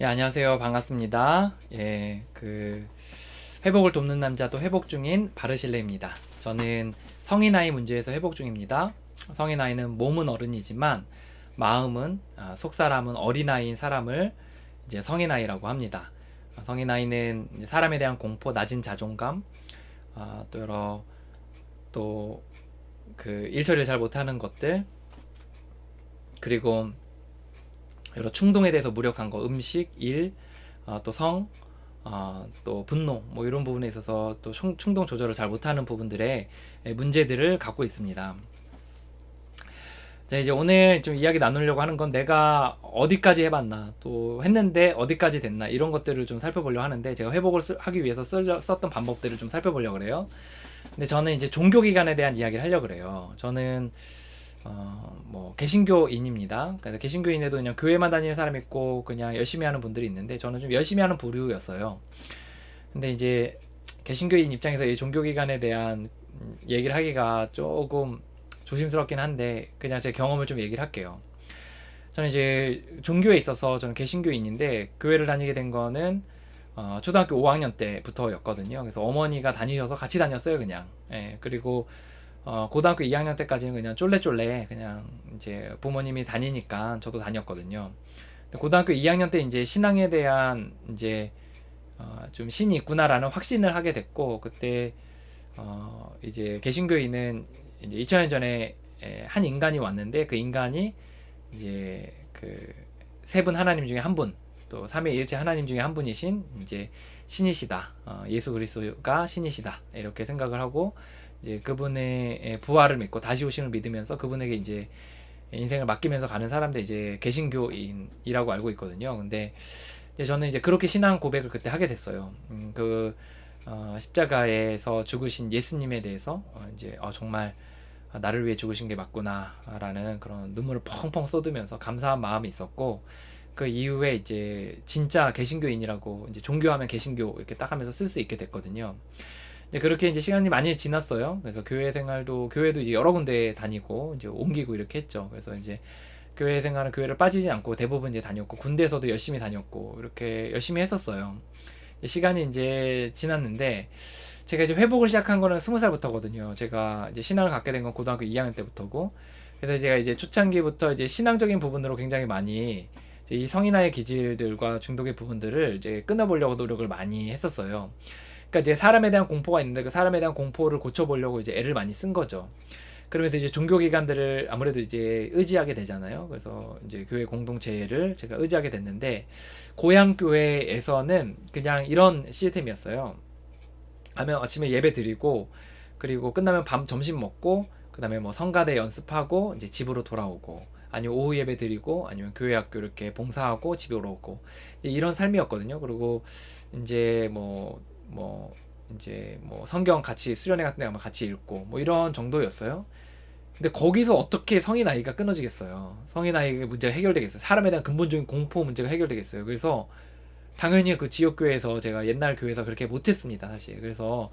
예, 안녕하세요. 반갑습니다. 예, 그, 회복을 돕는 남자 도 회복 중인 바르실레입니다. 저는 성인 나이 문제에서 회복 중입니다. 성인 나이는 몸은 어른이지만 마음은, 아, 속 사람은 어린 아이인 사람을 이제 성인 나이라고 합니다. 아, 성인 나이는 사람에 대한 공포, 낮은 자존감, 아, 또 여러, 또, 그, 일처리를 잘 못하는 것들, 그리고 여러 충동에 대해서 무력한 거, 음식, 일, 어, 또 성, 어, 또 분노, 뭐 이런 부분에 있어서 또 충동 조절을 잘 못하는 부분들의 문제들을 갖고 있습니다. 자, 이제 오늘 좀 이야기 나누려고 하는 건 내가 어디까지 해봤나, 또 했는데 어디까지 됐나, 이런 것들을 좀 살펴보려고 하는데, 제가 회복을 쓰, 하기 위해서 쓸, 썼던 방법들을 좀 살펴보려고 그래요. 근데 저는 이제 종교 기관에 대한 이야기를 하려고 그래요. 저는 어, 뭐 개신교인입니다. 그래서 개신교인에도 그냥 교회만 다니는 사람 있고 그냥 열심히 하는 분들이 있는데 저는 좀 열심히 하는 부류였어요. 근데 이제 개신교인 입장에서 이 종교기관에 대한 얘기를 하기가 조금 조심스럽긴 한데 그냥 제 경험을 좀 얘기를 할게요. 저는 이제 종교에 있어서 저는 개신교인인데 교회를 다니게 된 거는 어, 초등학교 5학년 때부터였거든요. 그래서 어머니가 다니셔서 같이 다녔어요, 그냥. 예, 그리고 어, 고등학교 2학년 때까지는 그냥 쫄래쫄래 그냥 이제 부모님이 다니니까 저도 다녔거든요. 고등학교 2학년 때 이제 신앙에 대한 이제 어, 좀 신이 있구나라는 확신을 하게 됐고 그때 어, 이제 개신교인은 이제 2000년 전에 한 인간이 왔는데 그 인간이 이제 그 세 분 하나님 중에 한 분, 또 삼위일체 하나님 중에 한 분이신 이제 신이시다. 어, 예수 그리스도가 신이시다. 이렇게 생각을 하고 이제 그분의 부활을 믿고 다시 오심을 믿으면서 그분에게 이제 인생을 맡기면서 가는 사람들 이제 개신교인이라고 알고 있거든요. 근데 이제 저는 이제 그렇게 신앙 고백을 그때 하게 됐어요. 음, 그 어, 십자가에서 죽으신 예수님에 대해서 어, 이제 어, 정말 나를 위해 죽으신 게 맞구나라는 그런 눈물을 펑펑 쏟으면서 감사한 마음이 있었고 그 이후에 이제 진짜 개신교인이라고 이제 종교하면 개신교 이렇게 딱 하면서 쓸 수 있게 됐거든요. 네, 그렇게 이제 시간이 많이 지났어요. 그래서 교회 생활도 교회도 여러 군데 다니고 이제 옮기고 이렇게 했죠. 그래서 이제 교회 생활은 교회를 빠지지 않고 대부분 이제 다녔고 군대에서도 열심히 다녔고 이렇게 열심히 했었어요. 시간이 이제 지났는데 제가 이제 회복을 시작한 거는 스무 살부터거든요. 제가 이제 신앙을 갖게 된 건 고등학교 2학년 때부터고 그래서 제가 이제 초창기부터 이제 신앙적인 부분으로 굉장히 많이 이 성인아의 기질들과 중독의 부분들을 이제 끊어보려고 노력을 많이 했었어요. 그러니까 이제 사람에 대한 공포가 있는데 그 사람에 대한 공포를 고쳐보려고 이제 애를 많이 쓴 거죠. 그러면서 이제 종교기관들을 아무래도 이제 의지하게 되잖아요. 그래서 이제 교회 공동체를 제가 의지하게 됐는데 고향 교회에서는 그냥 이런 시스템이었어요. 하면 아침에 예배 드리고 그리고 끝나면 밤 점심 먹고 그다음에 뭐 성가대 연습하고 이제 집으로 돌아오고 아니면 오후 예배 드리고 아니면 교회 학교 이렇게 봉사하고 집에 오고 이런 삶이었거든요. 그리고 이제 뭐 뭐 이제 뭐 성경 같이 수련회 같은 데 가면 같이 읽고 뭐 이런 정도였어요. 근데 거기서 어떻게 성인 아이가 끊어지겠어요? 성인 아이의 문제가 해결되겠어요? 사람에 대한 근본적인 공포 문제가 해결되겠어요? 그래서 당연히 그 지역 교회에서 제가 옛날 교회에서 그렇게 못했습니다, 사실. 그래서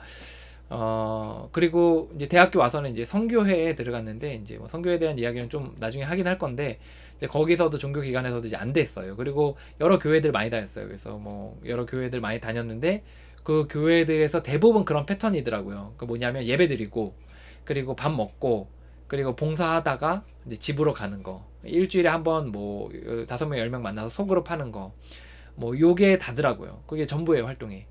어 그리고 이제 대학교 와서는 이제 성교회에 들어갔는데 이제 뭐 성교에 대한 이야기는 좀 나중에 하긴 할 건데 이제 거기서도 종교 기관에서도 이제 안 됐어요. 그리고 여러 교회들 많이 다녔어요. 그래서 뭐 여러 교회들 많이 다녔는데 그 교회들에서 대부분 그런 패턴이더라고요. 그 뭐냐면 예배 드리고 그리고 밥 먹고 그리고 봉사하다가 이제 집으로 가는 거. 일주일에 한 번 뭐 다섯 명, 열 명 만나서 소그룹 하는 거. 뭐 요게 다더라고요. 그게 전부예요, 활동이.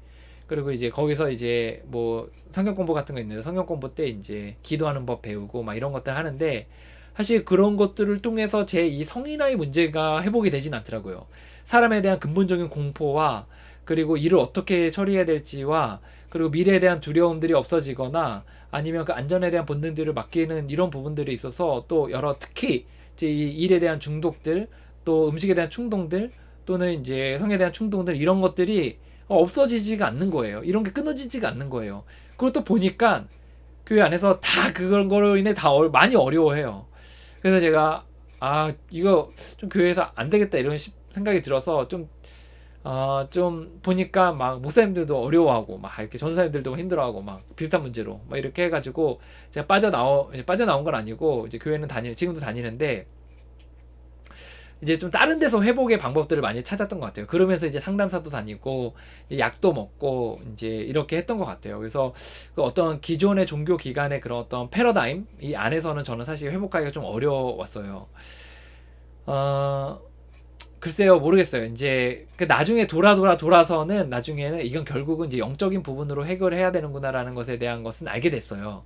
그리고 이제 거기서 이제 뭐 성경 공부 같은 거 있는데 성경 공부 때 이제 기도하는 법 배우고 막 이런 것들 하는데 사실 그런 것들을 통해서 제 이 성인아의 문제가 회복이 되진 않더라고요. 사람에 대한 근본적인 공포와 그리고 일을 어떻게 처리해야 될지와 그리고 미래에 대한 두려움들이 없어지거나 아니면 그 안전에 대한 본능들을 맡기는 이런 부분들이 있어서 또 여러 특히 이제 이 일에 대한 중독들 또 음식에 대한 충동들 또는 이제 성에 대한 충동들 이런 것들이 없어지지가 않는 거예요. 이런 게 끊어지지가 않는 거예요. 그것도 보니까 교회 안에서 다 그런 거로 인해 다 많이 어려워해요. 그래서 제가 아 이거 좀 교회에서 안 되겠다 이런 생각이 들어서 좀 어, 좀 보니까 막 목사님들도 어려워하고 막 이렇게 전사님들도 힘들어하고 막 비슷한 문제로 막 이렇게 해가지고 제가 빠져나오 빠져나온 건 아니고 이제 교회는 다니 지금도 다니는데 이제 좀 다른 데서 회복의 방법들을 많이 찾았던 것 같아요. 그러면서 이제 상담사도 다니고 약도 먹고 이제 이렇게 했던 것 같아요. 그래서 그 어떤 기존의 종교 기관의 그런 어떤 패러다임 이 안에서는 저는 사실 회복하기가 좀 어려웠어요. 어 글쎄요 모르겠어요. 이제 그 나중에 돌아 돌아 돌아서는 나중에는 이건 결국은 이제 영적인 부분으로 해결해야 되는구나라는 것에 대한 것은 알게 됐어요.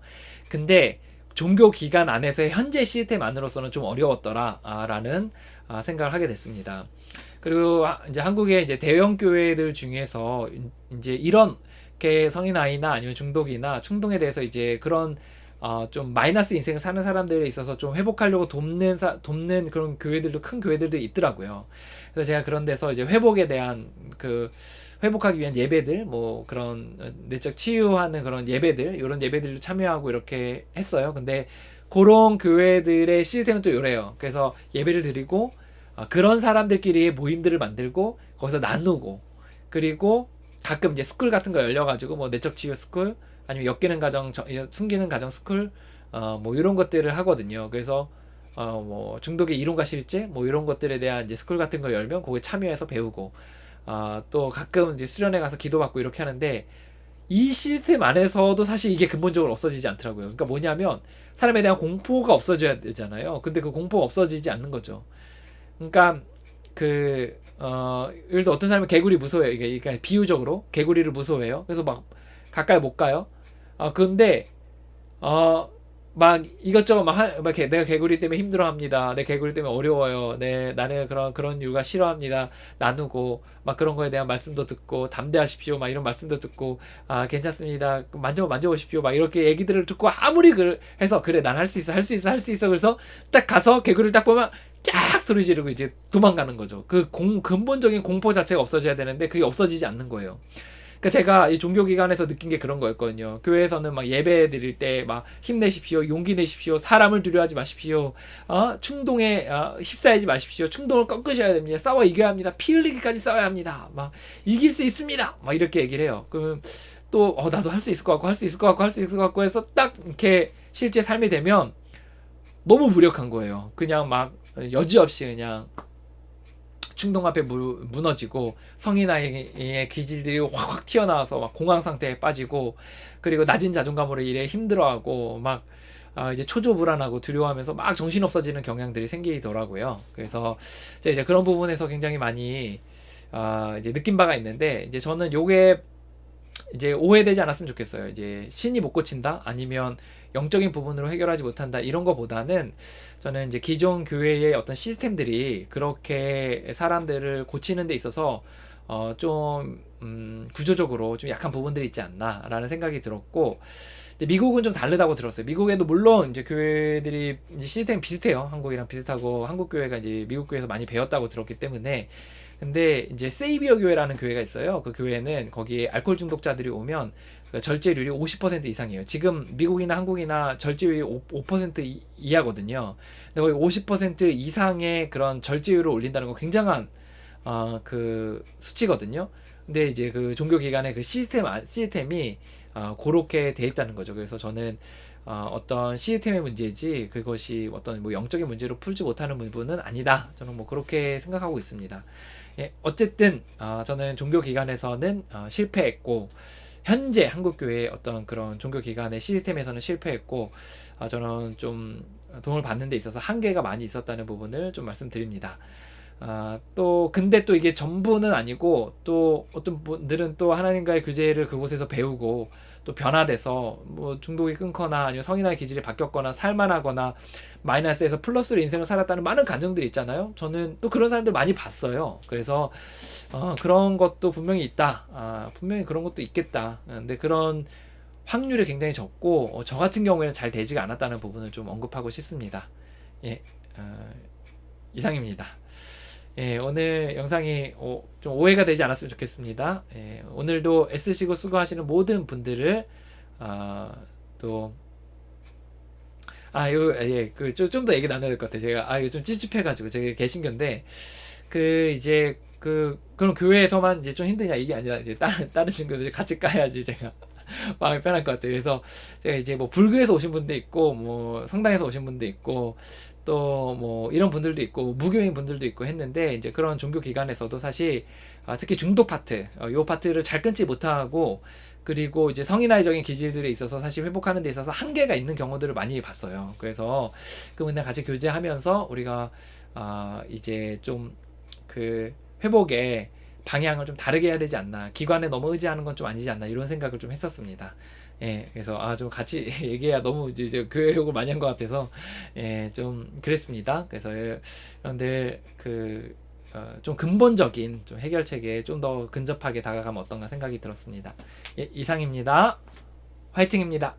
근데 종교 기관 안에서의 현재 시스템 안으로서는 좀 어려웠더라라는 아, 생각을 하게 됐습니다. 그리고 이제 한국의 이제 대형 교회들 중에서 이제 이런 게 성인 아이나 아니면 중독이나 충동에 대해서 이제 그런 어, 좀 마이너스 인생을 사는 사람들에 있어서 좀 회복하려고 돕는 사, 돕는 그런 교회들도 큰 교회들도 있더라고요. 그래서 제가 그런 데서 이제 회복에 대한 그 회복하기 위한 예배들 뭐 그런 내적 치유하는 그런 예배들 이런 예배들도 참여하고 이렇게 했어요. 근데 그런 교회들의 시스템은 또 이래요. 그래서 예배를 드리고 어, 그런 사람들끼리 모임들을 만들고 거기서 나누고 그리고 가끔 이제 스쿨 같은 거 열려가지고 뭐 내적 치유 스쿨 아니면 엮이는 가정 숨기는 가정 스쿨 어 뭐 이런 것들을 하거든요. 그래서 어 뭐 중독의 이론과 실제 뭐 이런 것들에 대한 이제 스쿨 같은 거 열면 거기에 참여해서 배우고 어 또 가끔 이제 수련회 가서 기도받고 이렇게 하는데 이 시스템 안에서도 사실 이게 근본적으로 없어지지 않더라고요. 그러니까 뭐냐면 사람에 대한 공포가 없어져야 되잖아요. 근데 그 공포가 없어지지 않는 거죠. 그러니까 그 어, 예를 들어 어떤 사람은 개구리 무서워요. 그러니까 비유적으로 개구리를 무서워해요. 그래서 막 가까이 못 가요. 어, 근데 어, 막 이것저것 막, 하, 막 개, 내가 개구리 때문에 힘들어합니다. 내 개구리 때문에 어려워요. 네, 나는 그런 그런 이유가 싫어합니다. 나누고 막 그런 거에 대한 말씀도 듣고 담대하십시오. 막 이런 말씀도 듣고 아 괜찮습니다. 만져 만져보십시오. 막 이렇게 얘기들을 듣고 아무리 그 해서 그래 난 할 수 있어 할 수 있어 할 수 있어 그래서 딱 가서 개구리를 딱 보면 깍 소리 지르고 이제 도망가는 거죠. 그 공, 근본적인 공포 자체가 없어져야 되는데 그게 없어지지 않는 거예요. 그러니까 제가 이 종교기관에서 느낀 게 그런 거였거든요. 교회에서는 막 예배 드릴 때 막 힘내십시오, 용기 내십시오, 사람을 두려워하지 마십시오, 어? 충동에 어? 휩싸이지 마십시오, 충동을 꺾으셔야 됩니다, 싸워 이겨야 합니다, 피 흘리기까지 싸워야 합니다, 막 이길 수 있습니다, 막 이렇게 얘기를 해요. 그럼 또 어, 나도 할 수 있을 것 같고 할 수 있을 것 같고 할 수 있을 것 같고 해서 딱 이렇게 실제 삶이 되면 너무 무력한 거예요. 그냥 막 여지없이 그냥 충동 앞에 무, 너지고 성인 아이의 기질들이 확확 튀어나와서 막 공황 상태에 빠지고 그리고 낮은 자존감으로 일에 힘들어하고 막 아, 이제 초조 불안하고 두려워하면서 막 정신 없어지는 경향들이 생기더라고요. 그래서 이제 그런 부분에서 굉장히 많이 아, 이제 느낀 바가 있는데 이제 저는 요게 이제 오해되지 않았으면 좋겠어요. 이제 신이 못 고친다 아니면 영적인 부분으로 해결하지 못한다 이런 거보다는 저는 이제 기존 교회의 어떤 시스템들이 그렇게 사람들을 고치는 데 있어서 어, 좀, 음, 구조적으로 좀 약한 부분들이 있지 않나라는 생각이 들었고, 미국은 좀 다르다고 들었어요. 미국에도 물론 이제 교회들이 이제 시스템 비슷해요. 한국이랑 비슷하고 한국 교회가 이제 미국 교회에서 많이 배웠다고 들었기 때문에 근데 이제 세이비어 교회라는 교회가 있어요. 그 교회는 거기에 알코올 중독자들이 오면 그 절제율이 50% 이상이에요. 지금 미국이나 한국이나 절제율이 5%, 5% 이하거든요. 근데 거의 50% 이상의 그런 절제율을 올린다는 건 굉장한 어, 그 수치거든요. 근데 이제 그 종교 기관의 그 시스템 시스템이 어, 그렇게 돼 있다는 거죠. 그래서 저는 어, 어떤 시스템의 문제지 그것이 어떤 뭐 영적인 문제로 풀지 못하는 부분은 아니다. 저는 뭐 그렇게 생각하고 있습니다. 예, 어쨌든 어, 저는 종교 기관에서는 어, 실패했고 현재 한국 교회의 어떤 그런 종교 기관의 시스템에서는 실패했고 어, 저는 좀 도움을 받는 데 있어서 한계가 많이 있었다는 부분을 좀 말씀드립니다. 아, 또 근데 또 이게 전부는 아니고 또 어떤 분들은 또 하나님과의 교제를 그곳에서 배우고 또 변화돼서 뭐 중독이 끊거나 아니면 성인화의 기질이 바뀌었거나 살만하거나 마이너스에서 플러스로 인생을 살았다는 많은 간증들이 있잖아요. 저는 또 그런 사람들 많이 봤어요. 그래서 어, 그런 것도 분명히 있다. 아, 분명히 그런 것도 있겠다. 근데 그런 확률이 굉장히 적고 어, 저 같은 경우에는 잘 되지가 않았다는 부분을 좀 언급하고 싶습니다. 예, 어, 이상입니다. 예, 오늘 영상이 오, 좀 오해가 되지 않았으면 좋겠습니다. 예, 오늘도 애쓰시고 수고하시는 모든 분들을 어, 또 아, 요, 예, 그, 좀, 좀 더 얘기 나눠야 될 것 같아요. 제가, 아, 이거 좀 찝찝해가지고, 제가 개신교인데, 그, 이제, 그, 그런 교회에서만 이제 좀 힘드냐, 이게 아니라, 이제 다른, 다른 종교들 같이 까야지, 제가. 마음이 편할 것 같아요. 그래서 제가 이제 뭐 불교에서 오신 분도 있고, 뭐 성당에서 오신 분도 있고, 또 뭐 이런 분들도 있고 무교인 분들도 있고 했는데 이제 그런 종교 기관에서도 사실 아, 특히 중독 파트 어, 요 파트를 잘 끊지 못하고 그리고 이제 성인아이적인 기질들에 있어서 사실 회복하는 데 있어서 한계가 있는 경우들을 많이 봤어요. 그래서 그분들 같이 교제하면서 우리가 아 이제 좀 그 회복의 방향을 좀 다르게 해야 되지 않나 기관에 너무 의지하는 건 좀 아니지 않나 이런 생각을 좀 했었습니다. 예, 그래서 아 좀 같이 얘기해야 너무 이제 교회 욕을 많이 한 것 같아서 예, 좀 그랬습니다. 그래서 여러분들 그 어, 좀 근본적인 좀 해결책에 좀 더 근접하게 다가가면 어떤가 생각이 들었습니다. 예, 이상입니다. 화이팅입니다.